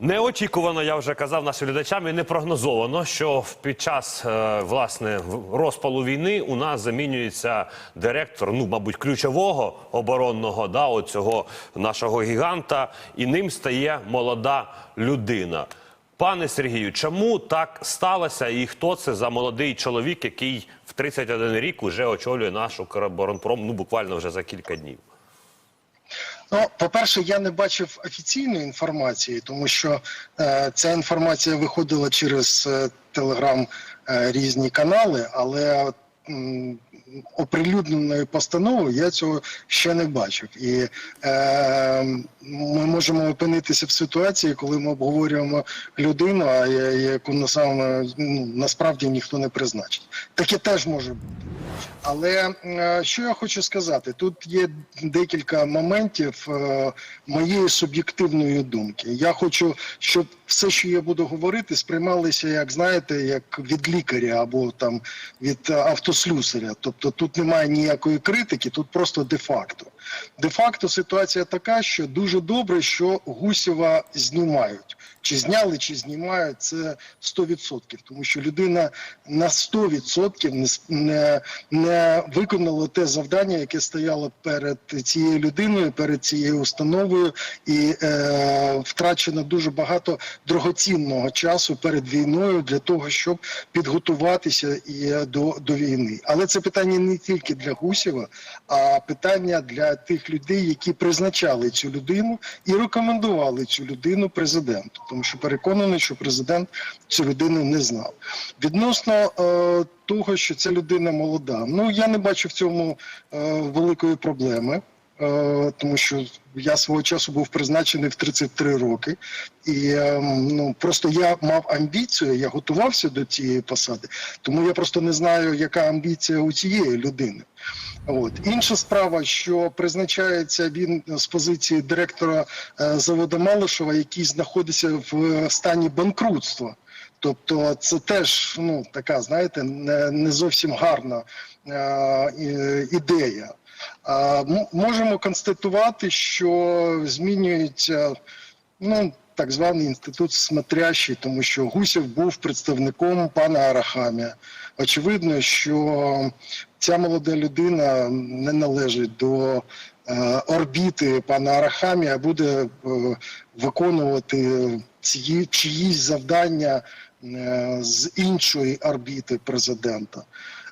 Неочікувано, я вже казав нашим глядачам, і не прогнозовано, що під час е, власне розпалу війни у нас замінюється директор, ну мабуть, ключового оборонного да, оцього нашого гіганта, і ним стає молода людина. Пане Сергію, чому так сталося, і хто це за молодий чоловік, який в 31 рік уже очолює наш Укроборонпром, ну буквально вже за кілька днів? Ну, по-перше, я не бачив офіційної інформації, тому що е, ця інформація виходила через е, телеграм е, різні канали, але оприлюдненої постанови я цього ще не бачив. І е, ми можемо опинитися в ситуації, коли ми обговорюємо людину, а яку на саме, ну, насправді ніхто не призначить. Таке теж може бути. Але е, що я хочу сказати, тут є декілька моментів е, моєї суб'єктивної думки. Я хочу, щоб все, що я буду говорити, сприймалися, як знаєте, як від лікаря або там від автослюсаря. Тобто тут немає ніякої критики, тут просто де-факто. Де-факто ситуація така, що дуже добре, що Гусєва знімають. Чи зняли, чи знімають, це 100%. Тому що людина на 100% не, не виконала те завдання, яке стояло перед цією людиною, перед цією установою, і е, втрачено дуже багато дорогоцінного часу перед війною для того, щоб підготуватися і е, до, до війни. Але це питання не тільки для Гусєва, а питання для тих людей, які призначали цю людину і рекомендували цю людину президенту, тому що переконаний, що президент цю людину не знав. Відносно е, того, що ця людина молода, ну я не бачу в цьому е, великої проблеми. Е, Тому що я свого часу був призначений в 33 роки, і е, ну просто я мав амбіцію, я готувався до цієї посади, тому я просто не знаю, яка амбіція у цієї людини. От інша справа, що призначається він з позиції директора е, заводу Малишева, який знаходиться в стані банкрутства. Тобто, це теж ну така, знаєте, не, не зовсім гарна е, ідея. А, можемо констатувати, що змінюється ну, так званий інститут смотрящий, тому що Гусєв був представником пана Арахамія. Очевидно, що ця молода людина не належить до е, орбіти пана Арахамія, а буде е, виконувати ці чиїсь завдання е, з іншої орбіти президента.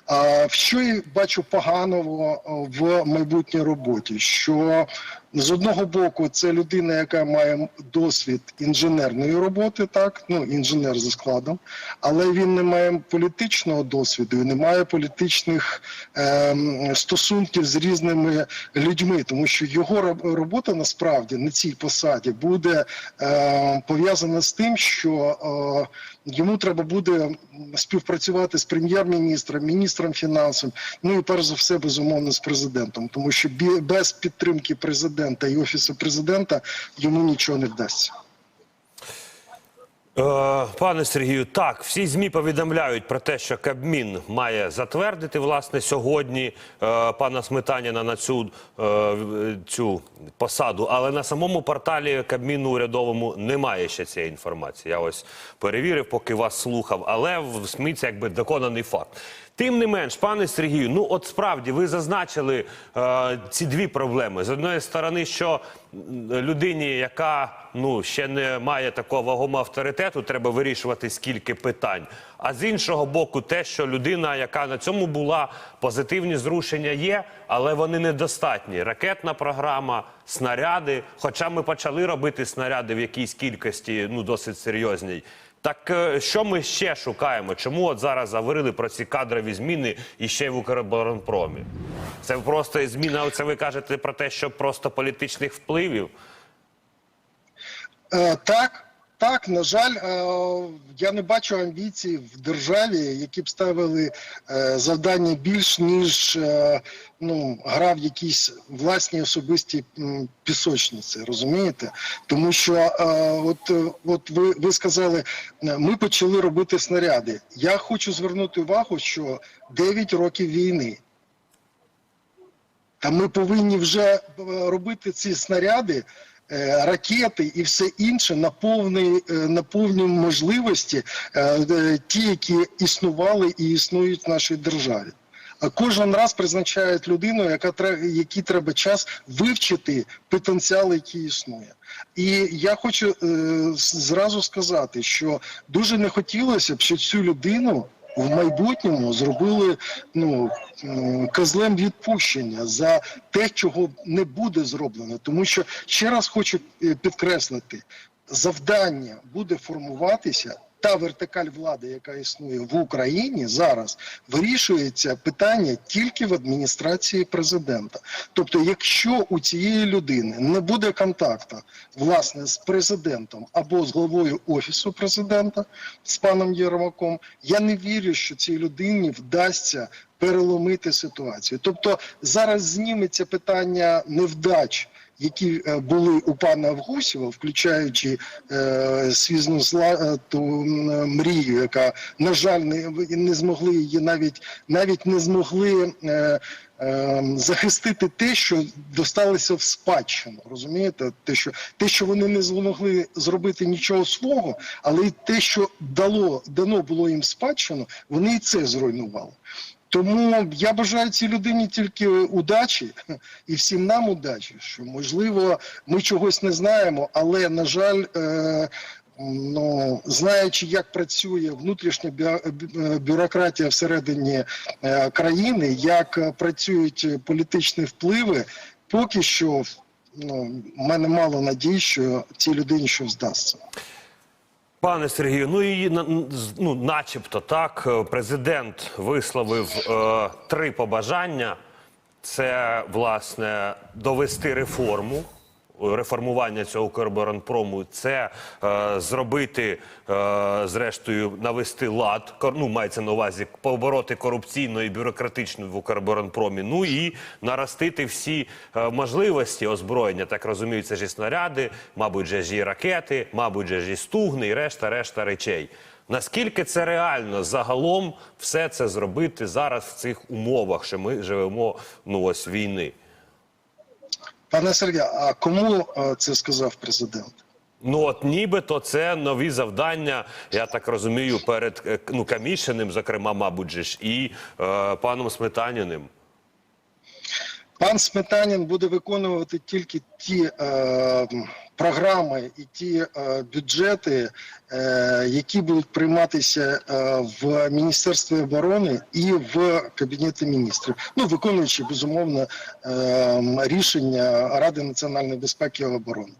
А що я бачу поганого в майбутній роботі? Що з одного боку це людина, яка має досвід інженерної роботи, так? Ну інженер за складом, але він не має політичного досвіду, не має політичних ем, стосунків з різними людьми, тому що його робота насправді на цій посаді буде е, пов'язана з тим, що е, йому треба буде співпрацювати з прем'єр-міністром, міністром фінансів, ну і перш за все, безумовно, з президентом, тому що без підтримки президента і офісу президента йому нічого не вдасться. Е, Пане Сергію, так, всі ЗМІ повідомляють про те, що Кабмін має затвердити власне сьогодні е, пана Сметаніна на цю, е, цю посаду, але на самому порталі Кабміну урядовому немає ще цієї інформації. Я ось перевірив, поки вас слухав, але в СМІ це якби доконаний факт. Тим не менш, пане Сергію, ну от справді ви зазначили е, ці дві проблеми. З одної сторони, що людині, яка ну ще не має такого вагомого авторитету, треба вирішувати скільки питань. А з іншого боку, те, що людина, яка на цьому була, позитивні зрушення є, але вони недостатні. Ракетна програма, снаряди. Хоча ми почали робити снаряди в якійсь кількості, ну досить серйозній. Так е, що ми ще шукаємо? Чому от зараз заварили про ці кадрові зміни і ще й в Укроборонпромі? Це просто зміна. Це ви кажете про те, що просто політичних впливів. Е, так, так, на жаль, е, я не бачу амбіцій в державі, які б ставили е, завдання більш ніж е, ну, гра в якісь власні особисті пісочниці, розумієте? Тому що от, от ви, ви сказали, ми почали робити снаряди. Я хочу звернути увагу, що 9 років війни. Та ми повинні вже робити ці снаряди ракети і все інше на повні, е, на повні можливості, е, е, ті, які існували і існують в нашій державі. Кожен раз призначають людину, яка тре- якій треба час вивчити потенціал, який існує. І я хочу е, зразу сказати, що дуже не хотілося б, щоб цю людину в майбутньому зробили ну козлем відпущення за те, чого не буде зроблено. Тому що ще раз хочу е, підкреслити, завдання буде формуватися. Та вертикаль влади, яка існує в Україні зараз, вирішується питання тільки в адміністрації президента. Тобто, якщо у цієї людини не буде контакту власне з президентом або з головою офісу президента, з паном Єрмаком, я не вірю, що цій людині вдасться переломити ситуацію. Тобто зараз зніметься питання невдач. Які е, були у пана Авгусєва, включаючи е, свізну зла е, мрію, яка на жаль не, не змогли її навіть навіть не змогли захистити те, що досталося в спадщину. Розумієте, те, що те, що вони не змогли зробити нічого свого, але й те, що дало дано було їм спадщину, вони і це зруйнували. Тому я бажаю цій людині тільки удачі і всім нам удачі. Що можливо, ми чогось не знаємо, але на жаль, е, ну знаючи, як працює внутрішня бю- бю- бюрократія всередині е, країни, як е, працюють політичні впливи, поки що ну, в мене мало надій, що цій людині щось вдасться. Пане Сергію, ну і ну, начебто так, е, президент висловив е, три побажання: це власне довести реформу. Е, Реформування цього Укроборонпрому це е, зробити, е, зрештою, навести лад, ну, мається на увазі побороти корупційно і бюрократично в Укроборонпромі, ну і наростити всі е, можливості озброєння, так розумію, це ж і снаряди, мабуть, же ж і ракети, мабуть, же ж і стугни, і решта, решта речей. Наскільки це реально загалом все це зробити зараз в цих умовах, що ми живемо ну ось війни? Пане Сергію, а кому е, це сказав президент? Ну от нібито це нові завдання, я так розумію, перед е, ну Камішиним, зокрема, мабуть, ж, і е, паном Сметаніним. Пан Сметанін буде виконувати тільки ті е, програми і ті е, бюджети, е, які будуть прийматися е, в Міністерстві оборони і в Кабінеті міністрів. Ну, виконуючи безумовно е, рішення Ради національної безпеки і оборони.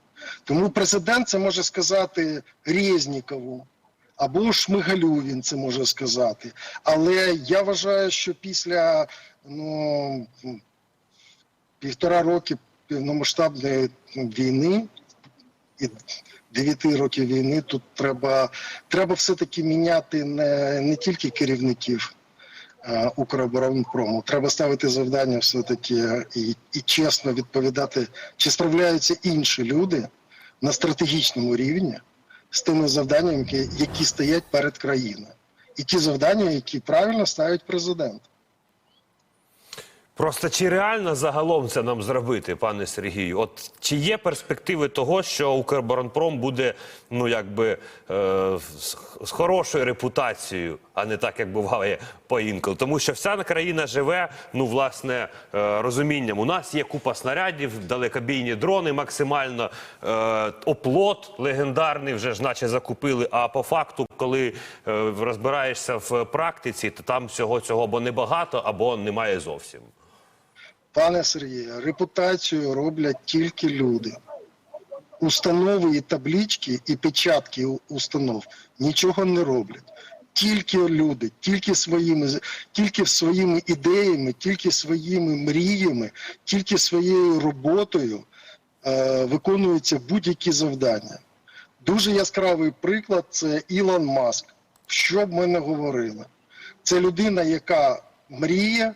Тому президент це може сказати Резнікову. Або Шмигалю він це може сказати. Але я вважаю, що після ну, півтора роки повномасштабної війни і дев'яти років війни тут треба, треба все-таки міняти не, не тільки керівників Укроборонпрому. Треба ставити завдання все-таки і, і чесно відповідати, чи справляються інші люди на стратегічному рівні з тими завданнями, які стоять перед країною. І ті завдання, які правильно ставить президент. Просто чи реально загалом це нам зробити, пане Сергію? От чи є перспективи того, що Укрборонпром буде ну якби е, з, з хорошою репутацією, а не так, як буває поінколи? Тому що вся країна живе, ну власне, е, розумінням. У нас є купа снарядів, далекобійні дрони, максимально е, оплот легендарний, вже ж наче закупили. А по факту, коли е, розбираєшся в практиці, то там всього цього або небагато, або немає зовсім. Пане Сергію, репутацію роблять тільки люди. Установи і таблички і печатки установ нічого не роблять. Тільки люди, тільки своїми, тільки своїми ідеями, тільки своїми мріями, тільки своєю роботою е, виконуються будь-які завдання. Дуже яскравий приклад це Ілон Маск. Що б ми не говорили? Це людина, яка мріє,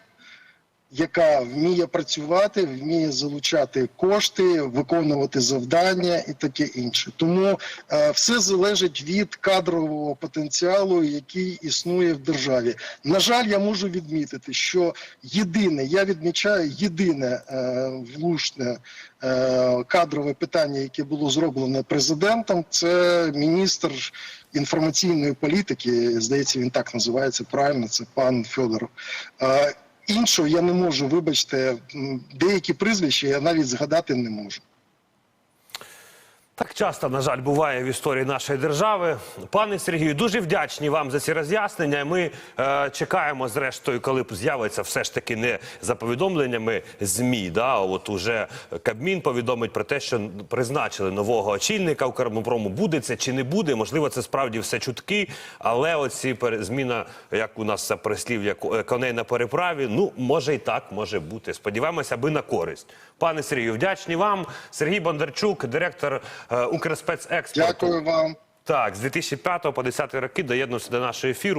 яка вміє працювати, вміє залучати кошти, виконувати завдання і таке інше. Тому е, все залежить від кадрового потенціалу, який існує в державі. На жаль, я можу відмітити, що єдине, я відмічаю єдине е, влушне е, кадрове питання, яке було зроблене президентом, це міністр інформаційної політики. Здається, він так називається правильно. Це пан Федоров. Е, Іншого я не можу, вибачте, деякі прізвища я навіть згадати не можу. Так часто, на жаль, буває в історії нашої держави. Пане Сергію, дуже вдячні вам за ці роз'яснення. Ми е, чекаємо, зрештою, коли з'явиться все ж таки не за повідомленнями ЗМІ. Да, от уже Кабмін повідомить про те, що призначили нового очільника у Кармопрому. Буде це чи не буде? Можливо, це справді все чутки, але оці пере- зміна, як у нас це прислів'я ко- коней на переправі, ну може і так може бути. Сподіваємося, аби на користь. Пане Сергію, вдячні вам. Сергій Бондарчук, директор е, Укрспецекспорту. Дякую вам. Так, з 2005 по 10 роки доєднувся до нашого ефіру.